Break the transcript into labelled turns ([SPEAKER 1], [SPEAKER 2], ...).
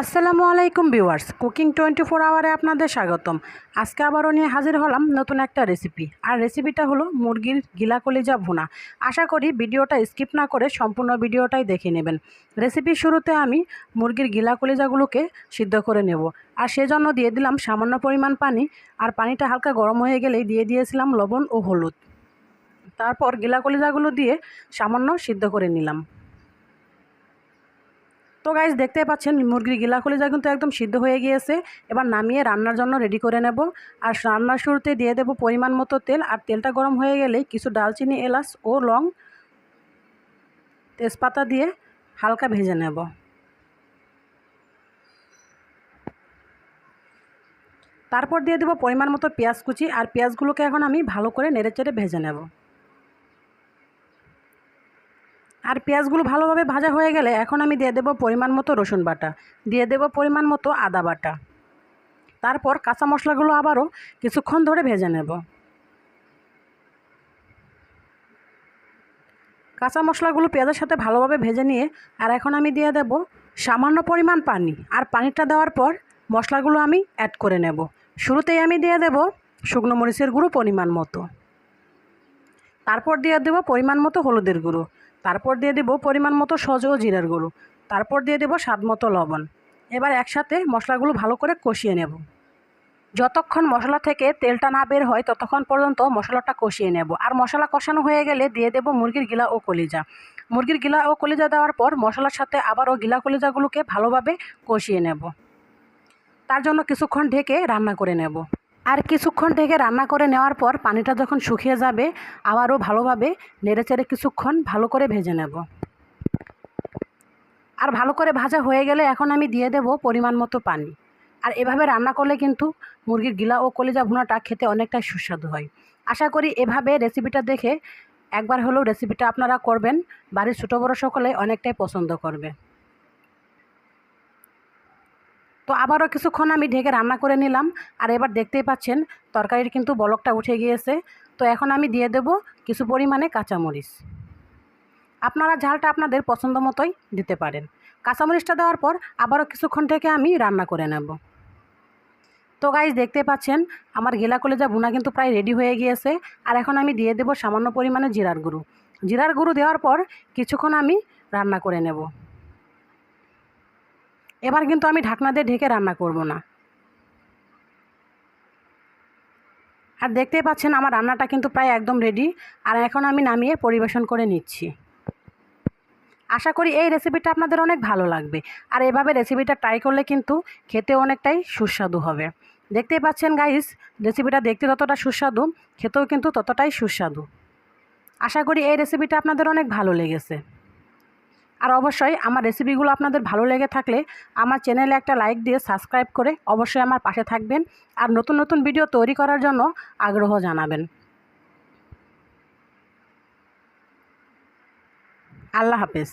[SPEAKER 1] আসসালামু আলাইকুম viewers. Cooking twenty four আওয়ারে আপনাদের স্বাগতম। আজকে আবারও নিয়ে হাজির হলাম নতুন একটা রেসিপি। আর রেসিপিটা হলো মুরগির গিলা কলিজা ভুনা। আশা করি ভিডিওটা স্কিপ না করে সম্পূর্ণ ভিডিওটাই দেখে নেবেন। রেসিপির শুরুতে আমি মুরগির গিলা কলিজাগুলোকে সিদ্ধ করে নেব। আর সেজন্য দিয়ে দিলাম সামান্য পরিমাণ পানি। আর পানিটা হালকা গরম হয়ে গেলেই দিয়ে দিয়েছিলাম লবণ ও হলুদ। তারপর গিলা কলিজাগুলো দিয়ে সামান্য সিদ্ধ করে নিলাম। তো গাইজ দেখতে পাচ্ছেন, মুরগির গিলা কলিজা কিন্তু একদম সিদ্ধ হয়ে গিয়েছে। এবার নামিয়ে রান্নার জন্য রেডি করে নেব। আর রান্নার শুরুতে দিয়ে দেব পরিমাণ মতো তেল। আর তেলটা গরম হয়ে গেলে কিছু ডালচিনি, এলাচ ও লং তেজপাতা দিয়ে হালকা ভেজে নেব। তারপর দিয়ে দেবো পরিমাণ মতো পেঁয়াজ কুচি। আর পেঁয়াজগুলোকে এখন আমি ভালো করে নেড়েচেড়ে ভেজে নেব। আর পেঁয়াজগুলো ভালোভাবে ভাজা হয়ে গেলে এখন আমি দিয়ে দেবো পরিমাণ মতো রসুন বাটা। দিয়ে দেবো পরিমাণ মতো আদা বাটা। তারপর কাঁচা মশলাগুলো আবারও কিছুক্ষণ ধরে ভেজে নেব। কাঁচা মশলাগুলো পেঁয়াজের সাথে ভালোভাবে ভেজে নিয়ে আর এখন আমি দিয়ে দেব সামান্য পরিমাণ পানি। আর পানিটা দেওয়ার পর মশলাগুলো আমি অ্যাড করে নেব। শুরুতেই আমি দিয়ে দেব শুকনো মরিচের গুঁড়ো পরিমাণ মতো। তারপর দিয়ে দেবো পরিমাণ মতো হলুদের গুঁড়ো। তারপর দিয়ে দেবো পরিমাণ মতো সজ ও জিরার গুঁড়ো। তারপর দিয়ে দেবো স্বাদ মতো লবণ। এবার একসাথে মশলাগুলো ভালো করে কষিয়ে নেব। যতক্ষণ মশলা থেকে তেলটা না বের হয়, ততক্ষণ পর্যন্ত মশলাটা কষিয়ে নেব। আর মশলা কষানো হয়ে গেলে দিয়ে দেবো মুরগির গিলা ও কলিজা। মুরগির গিলা ও কলিজা দেওয়ার পর মশলার সাথে আবারও গিলা কলিজাগুলোকে ভালোভাবে কষিয়ে নেব। তার জন্য কিছুক্ষণ ঢেকে রান্না করে নেব। আর কিছুক্ষণ থেকে রান্না করে নেওয়ার পর পানিটা যখন শুকিয়ে যাবে, আবারও ভালোভাবে নেড়েচেড়ে কিছুক্ষণ ভালো করে ভেজে নেব। আর ভালো করে ভাজা হয়ে গেলে এখন আমি দিয়ে দেব পরিমাণ মতো পানি। আর এভাবে রান্না করলে কিন্তু মুরগির গিলা ও কলিজা ভুনাটা খেতে অনেকটাই সুস্বাদু হয়। আশা করি এভাবে রেসিপিটা দেখে একবার হলেও রেসিপিটা আপনারা করবেন। বাড়ির ছোটো বড়ো সকলে অনেকটাই পছন্দ করবে। তো আবারও কিছুক্ষণ আমি ঢেকে রান্না করে নিলাম। আর এবার দেখতেই পাচ্ছেন, তরকারির কিন্তু বলকটা উঠে গিয়েছে। তো এখন আমি দিয়ে দেব কিছু পরিমাণে কাঁচামরিচ। আপনারা ঝালটা আপনাদের পছন্দ মতোই দিতে পারেন। কাঁচামরিচটা দেওয়ার পর আবারও কিছুক্ষণ থেকে আমি রান্না করে নেব। তো গাইজ দেখতে পাচ্ছেন, আমার গেলা কলেজা বুনা কিন্তু প্রায় রেডি হয়ে গিয়েছে। আর এখন আমি দিয়ে দেব সামান্য পরিমাণে জিরার গুঁড়ো। জিরার গুঁড়ো দেওয়ার পর কিছুক্ষণ আমি রান্না করে নেব। এবার কিন্তু আমি ঢাকনা দিয়ে ঢেকে রান্না করব না। আর দেখতেই পাচ্ছেন আমার রান্নাটা কিন্তু প্রায় একদম রেডি আর এখন আমি নামিয়ে পরিবেশন করে নিচ্ছি। আশা করি এই রেসিপিটা আপনাদের অনেক ভালো লাগবে, আর এভাবে রেসিপিটা ট্রাই করলে কিন্তু খেতে অনেকটাই সুস্বাদু হবে। দেখতেই পাচ্ছেন গাইস রেসিপিটা দেখতে ততটা সুস্বাদু, খেতেও কিন্তু ততটাই সুস্বাদু। আশা করি এই রেসিপিটা আপনাদের অনেক ভালো লেগেছে। আর অবশ্যই আমার রেসিপিগুলো আপনাদের ভালো লেগে থাকলে আমার চ্যানেলে একটা লাইক দিয়ে সাবস্ক্রাইব করে অবশ্যই আমার পাশে থাকবেন আর নতুন নতুন ভিডিও তৈরি করার জন্য আগ্রহ জানাবেন। আল্লাহ হাফেজ।